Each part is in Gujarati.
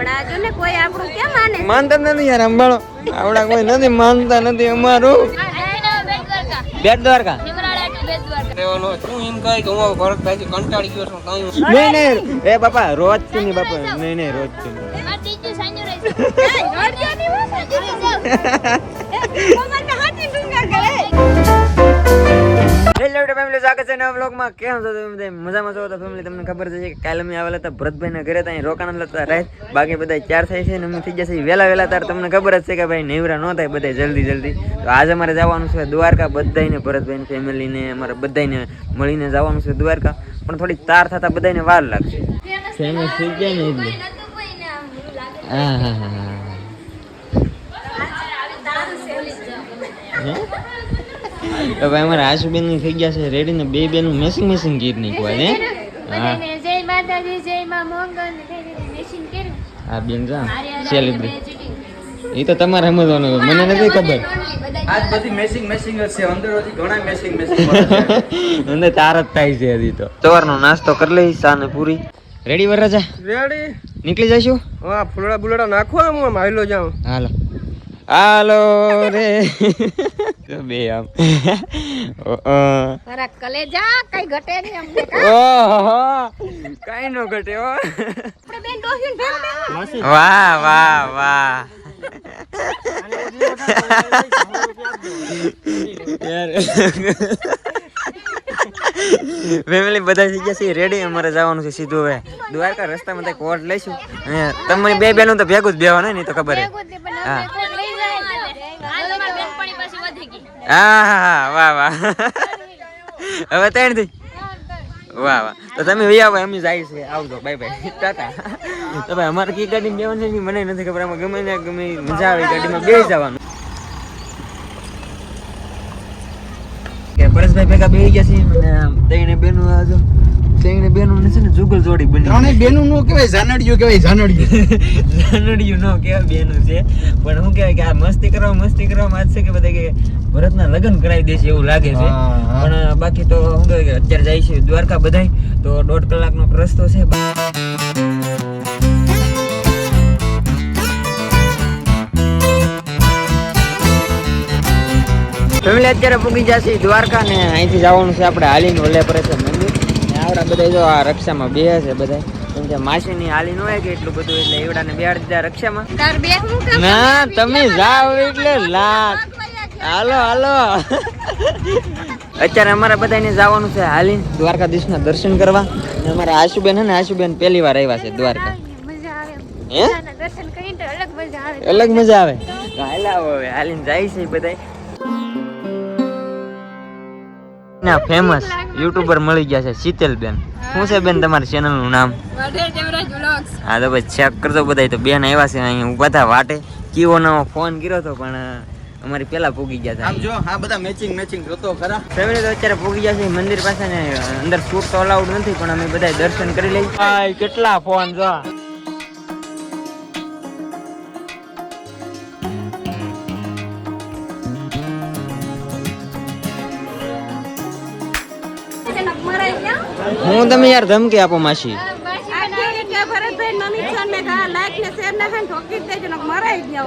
પણ આ જો ને કોઈ આપણું કેમ માને માનતા નથી યાર અંબાળો આવડા કોઈ નથી માનતા નથી અમારું. બેટ દ્વારકા. નહીં. નહીં એ બાપા રોજથી નહીં બાપા. નહીં નહીં રોજથી હેલો ફેમિલી સ્વાગત છે નવા વ્લોગમાં કેમ છો તમે બધા? મજામાં છો? તો ફેમિલી તમને ખબર છે કે કાલે અમે આવેલા હતા ભરતભાઈ ઘરે ત્યાં રોકાણ હતા રહે બાકી બધા ચાર થાય છે ને અમે થઈ જશે વહેલા વહેલા. તાર તમને ખબર જ છે કે ભાઈ નેવરા ન થાય બધા જલ્દી જલ્દી. તો આજે અમારે જવાનું છે દ્વારકા. બધાને ભરતભાઈ ફેમિલીને અમારે બધાને મળીને જવાનું છે દ્વારકા. પણ થોડી તાર થતા બધાને વાર લાગશે. ફેમસ થઈ જાય ને એટલે. હા હા હા હા હે? તો ભાઈ અમારા આશુબેનની થઈ ગયા છે રેડી ને બે બેનું મેસિંગ મેસિંગ ગીત નીકળવા હે? હા. જય માતાજી જય માં મોંગલ મેશિન કર્યું. આ બેન જા. સેલિબ્રેટ એ તો તમારે સમજવાનું. મને નથી ખબર. આજ બધી મેસિંગ મેસિંગ જ છે. અંદર હજી ઘણા મેસિંગ મેસિંગ મને તાર જ થાય છે હજી તો. સવારનો નાસ્તો કરી લઈ સા ને પૂરી. રેડી વરરાજા? રેડી નીકળી જઈશું? હા ફૂલડા બુલડા નાખો હું માયલો જાઉં. હાલો. હાલો રે. બે આમ? ઓ, કલેજા કઈ ઘટે નહીં અમને ઓહો કઈ નો ઘટે ઓ આપણે બેન ડોહ્યું ભેગું વાહ વાહ વાહ. ફેમિલી બધા થઈ ગયા છે રેડી અમારે જવાનું છે સીધું હવે. દ્વારકા રસ્તામાં કોટ લઈશું. તમે બે બેનું તો ભેગું જ બેવાનું નહીં તો ખબર હે ભેગું જ નહીં, પણ હા. અમે કોક લઈ જાય હાલ અમારી બેનપણી પાછી વધી ગઈ હા વાહ વાહ. હવે ત્રણ થઈ. વાહ વાહ. તો તમે વી આવો એમ જાય છે. આવજો બાય બાય ટાટા. તો ભાઈ, અમારે કઈ ગાડી બેવાની છે મને નથી ખબર. આમાં ગમે ને ગમે મજા આવે ગાડીમાં બે જવાનું. કે પરેશભાઈ ભેગા બે ગયા છે અને ત્રણે બેનું આ જો ત્રણે ને છે ને જુગલ જોડી બની ત્રણે બેનું નો કહેવાય જાનડિયું કહેવાય જાનડિયું જાનડિયું નો કહેવાય બેનું છે. પણ હું કહેવાય કે આ મસ્તી કરવા મસ્તી કરવામાં આજ છે કે બધા કે ભરતના લગ્ન કરાવી દેશે એવું લાગે છે. પણ બાકી તો હું કહેવાય કે અત્યારે જાય છે દ્વારકા બધાય તો દોઢ કલાકનો રસ્તો છે. ફેમિલી અત્યારે પૂગી જશે દ્વારકા ને અહીંથી જવાનું છે આપણે હાલીને ઓલે પડે છે ને આવડા બધા જો આ રક્ષામાં બે છે બધા કેમ કે માસીની હાલી ન હોય કે એટલું બધું એટલે એવડાને બેહાડી દીધા રક્ષામાં. ના તમે જાઓ એટલે લાખ. હાલો હાલો. અત્યારે અમારે બધાને જવાનું છે હાલીને દ્વારકાધીશના દર્શન કરવા. અમારા આશુબેન હે ને આશુબેન પહેલી વાર આવ્યા છે દ્વારકા. મજા આવે હે? દર્શન કરીને અલગ મજા આવે. અલગ મજા આવે. તો હાલા હવે હાલીને જાય છે બધા ના ફેમસ યુટ્યુબર મળી ગયા છે શીતલબેન. શું છે બેન તમારી ચેનલનું નામ? હા તો ભાઈ ચેક કરજો બધા તો. બેન આવ્યા છે અહીં બધા વાટે. કીવો નવો ફોન કર્યો હતો પણ અમારી પેલા પૂગી ગયા આમ હતા જો આ બધા મેચિંગ મેચિંગ જોતો ખરા. ફેમિલી તો અત્યારે પૂગી ગયા છે મંદિર પાસે ને અંદર શૂટ તો અલાઉડ નથી પણ અમે બધા દર્શન કરી લઈ કેટલા ફોન જો. હું તમે યાર ધમકી આપો માસી.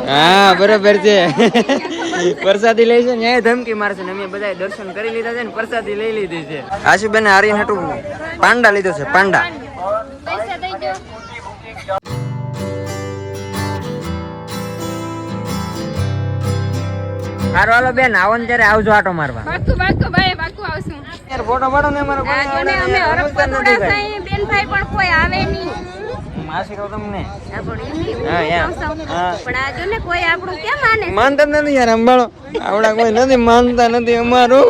હા, બરોબર છે. પ્રસાદી લઈ છે ને એ ધમકી મારશે અમે બધા દર્શન કરી લીધા છે ને પ્રસાદી લઈ લીધી છે. આશુબેન આર્યન હાટુ પાંડા લીધો છે, પાંડા. હારો, હાલો બેન, આવો ને ત્યારે આવજો આટો મારવા. યાર ફોટો પાડો ને અમારો આ જો અમે હરખપુરા સાઈ બેન પણ કોઈ આવે નહીં. માસી કહું તમને. આ પણ એમની હું હા, યાર. કહું છું. હા. પણ આ જો કોઈ આપણું કેમ માને માનતા નથી યાર અંબાળો આવડા કોઈ નથી માનતા નથી અમારું.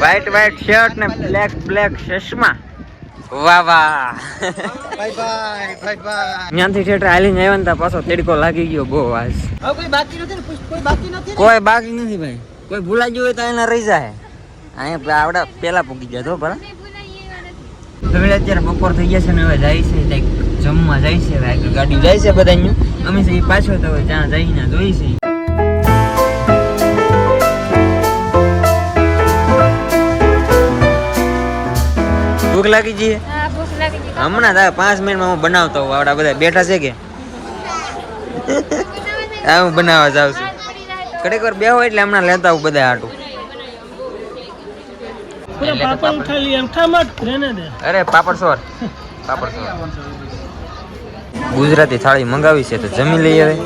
વ્હાઈટ વ્હાઈટ શર્ટ ને બ્લેક બ્લેક ચશ્મા. વાહ વાહ. બાય બાય બાય બાય ત્યાંથી ઠેઠ હાલીને આવ્યા ને પાછો તેડકો લાગી ગયો બહુ આજ. હવે કોઈ બાકી નથી ને? પુષ્પ કોઈ બાકી નથી કોઈ બાકી નથી ભાઈ. કોઈ ભૂલાઈ ગયું હોય તો એના રહી જાય. અહીંયા આવડા પેલા પૂકી ગયા તો ભલા અત્યારે બપોર થઈ ગયા છે ને હવે જાય છે like જમવા જાય છે આગળ ગાડી જાય છે બધા અહીંયા અમે છે એ પાછો તો ત્યાં જઈને જોઈ છે. ભૂખ લાગી જઈએ હમણાં થાય પાંચ મિનિટમાં હું બનાવતો હોઉં આવડા બધા બેઠા છે કે? હું બનાવવા જાઉં છું. કડેક વાર બેહો એટલે હમણાં લેતા આવું બધા હાટું. પૂરા પાપડ ઉઠા લઈએ ઉઠામાં જ રહેને દે અરે પાપડ સોર. પાપડ સોર. ગુજરાતી થાળી મંગાવી છે તો જમી લઈએ હવે.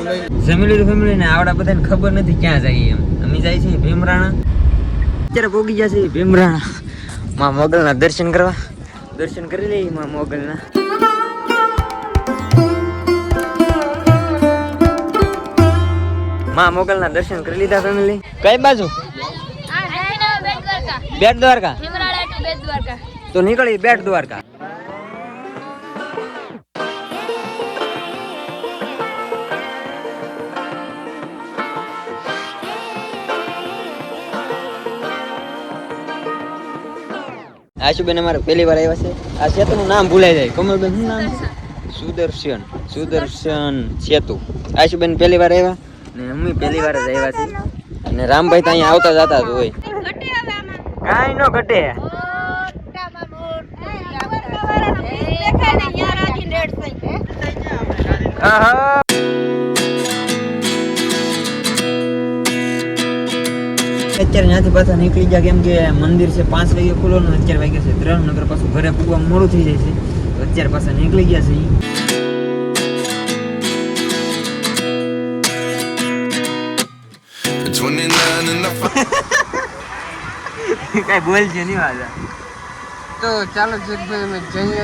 જમી લીધું ફેમિલી ને આવડા બધાને ખબર નથી ક્યાં જઈએ એમ. અમે જાય છે ભીમરાણા. અત્યારે પોગી ગયા છે ભીમરાણા. માં મોગલના દર્શન કરવા. દર્શન કરી લઈએ માં મોગલના. માં મોગલના દર્શન કરી લીધા ફેમિલી કઈ બાજુ? બેટ દ્વારકા. તો નીકળી બેટ દ્વારકા. આશુબેન અમારે પહેલી વાર આવ્યા છે. આ સેતુનું નામ ભૂલાઈ જાય. કમલબેન શું નામ સુદર્શન. સુદર્શન સેતુ. આશુબેન પહેલી વાર આવ્યા? ને અમે પહેલી વાર જ આવ્યા છીએ અને રામભાઈ તો અહીંયા આવતા જતા જ હોય. કાઈ ન ઘટે. આહા. અત્યારે ત્યાંથી પાછા નીકળી ગયા કેમ કે મંદિર છે પાંચ વાગે ખુલ્લો ને અત્યારે વાગે છે ત્રણ નગર પાછું ઘરે પૂગવા મોડું થઈ જાય છે. અત્યારે પાછા નીકળી ગયા છે કાંઈ બોલજે નહીં વાજા તો ચાલો જગભાઈ અમે જઈએ.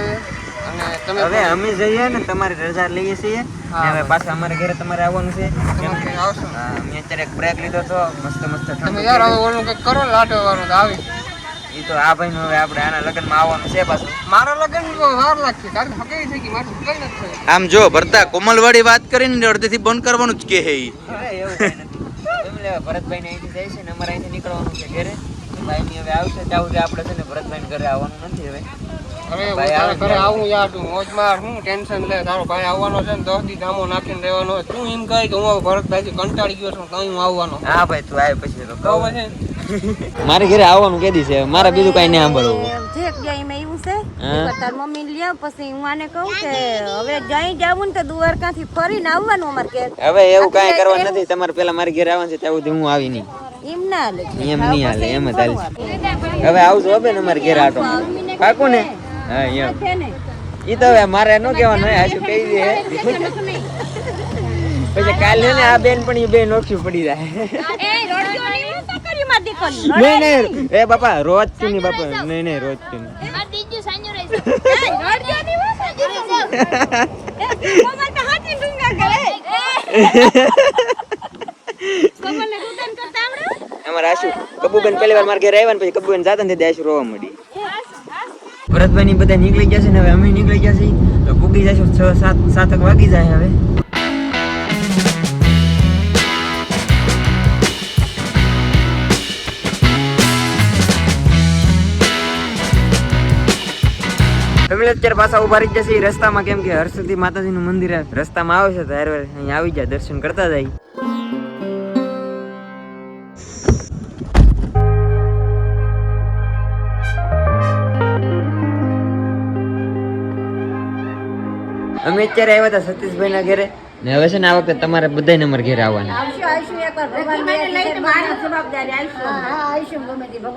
અને તમે હવે અમે જઈએ ને તમારી રજા લઈએ છીએ. હવે પાછા અમારે ઘરે તમારે આવવાનું છે. કેમ કે આવશો? મેં અત્યારે એક બ્રેક લીધો તો મસ્ત મસ્ત તમે યાર હવે ઓલું કંઈક કરો લાટો વાળું તો આવી. એ તો આ ભાઈ હવે આપણે આના લગ્નમાં આવવાનું છે પાછું. મારા લગ્ન વાર લાગશે કારણ કે થઈ ગઈ મારું કઈ નથી આમ જો ભરતા કોમલવાળી વાત કરીને અડધેથી બંધ કરવાનું જ કે હે એવું કઈ નથી. એમ ભરતભાઈ ને અહીંથી જાય છે ને અમારે અહીંથી નીકળવાનું છે ઘરે. ભાઈ ની હવે આવશે ત્યાં સુધી આપણે છે ને ભરતભાઈ ઘરે આવવાનું નથી હવે. અરે આવે ઘરે આવું યાર તું મોજમાં હું ટેન્શન લે તારો ભાઈ આવવાનો છે ને દસ દી ધામો નાખીને રહેવાનો તું એમ કહે કે હું હવે કંટાળી ગયો છું કઈ હું આવવાનો. હા ભાઈ તું આવે પછી તો તો પછી મારે ઘરે આવવાનું કેદી છે મારે બીજું કઈ નહીં સાંભળવું. જે ગયા એમાં એવું છે તાર મમ્મી લે પછી હું આને કહું કે હવે જઈ જાવું ને તો દ્વારકાથી ફરીને આવવાનું અમારે ઘેર. હવે એવું કાંઈ કરવા નથી તમારે પેલા મારી ઘરે આવવાનું છે ત્યાં સુધી હું આવી નહીં. એમ ના હાલે. એમ નહીં હાલે એમ જ હાલે. હવે આવજો હવે ને અમારે ઘરે આટો. પાકું ને? હા એમ. ઈ તો હવે મારે ન કહેવાનું હોય આશુ કહી દે. પછી કાલે ને આ બેન પણ એ બે નોખી પડી જાય. એ નહીં નહીં બાપા રોજથી નહીં બાપા. નહીં નહીં રોજથી નહીં અમારા આશુ. કબુબેન પહેલી વાર મારા ઘરે આવ્યા પછી કબુબેન જાતા ને આશુ રોવા મળી ભરતભાઈ ની બધા નીકળી ગયા છે ને હવે અમે નીકળી ગયા છીએ. તો પૂગી જશું છ સાત, સાતક વાગી જાય હવે. ફેમિલી અત્યારે પાછા ઊભા રહી જશે રસ્તામાં. કેમ કે હરસદી માતાજીનું મંદિર રસ્તામાં આવે છે તો હારે હારે અહીંયા આવી જાય, દર્શન કરતા જાય. અમે અત્યારે આવ્યા હતા સતીશભાઈ ના ઘરે. ને હવે છે ને આ વખતે તમારે બધા નંબર ઘરે આવવાના. મારી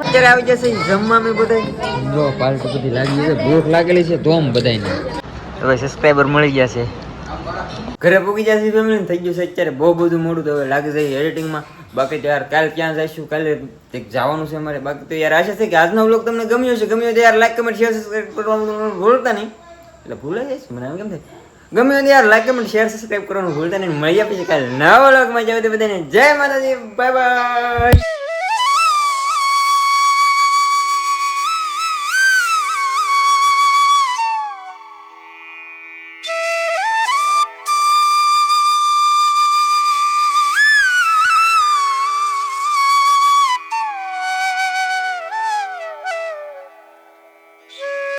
અત્યારે આવી જશે જમવા મેં બધા જો પાલટી બધી લાગી છે ભૂખ લાગેલી છે ધોમ બધાને હવે સબસ્ક્રાઈબર મળી ગયા છે. ઘરે પૂગી જશે ફેમિલી થઈ ગયું છે અત્યારે બહુ બધું મોડું તો હવે લાગી જાય એડિટિંગમાં બાકી તો યાર કાલ ક્યાં જઈશું? કાલે કંઈક જવાનું છે અમારે. બાકી તો યાર આશા છે કે આજનો બ્લોગ તમને ગમ્યો છે ગમ્યો તો યાર લાઈક કમેન્ટ શેર સબસ્ક્રાઈબ કરવાનું ભૂલતા નહીં. એટલે ભૂલાઈ જાય છે? મને એમ કેમ થાય? ગમે તે યાર લાઈક કમેન્ટ શેર સબસ્ક્રાઈબ કરવાનું ભૂલતા નહીં. મળી આપી કાલે નવા વ્લોગમાં જાવ તો બધાને. જય માતાજી. Bye bye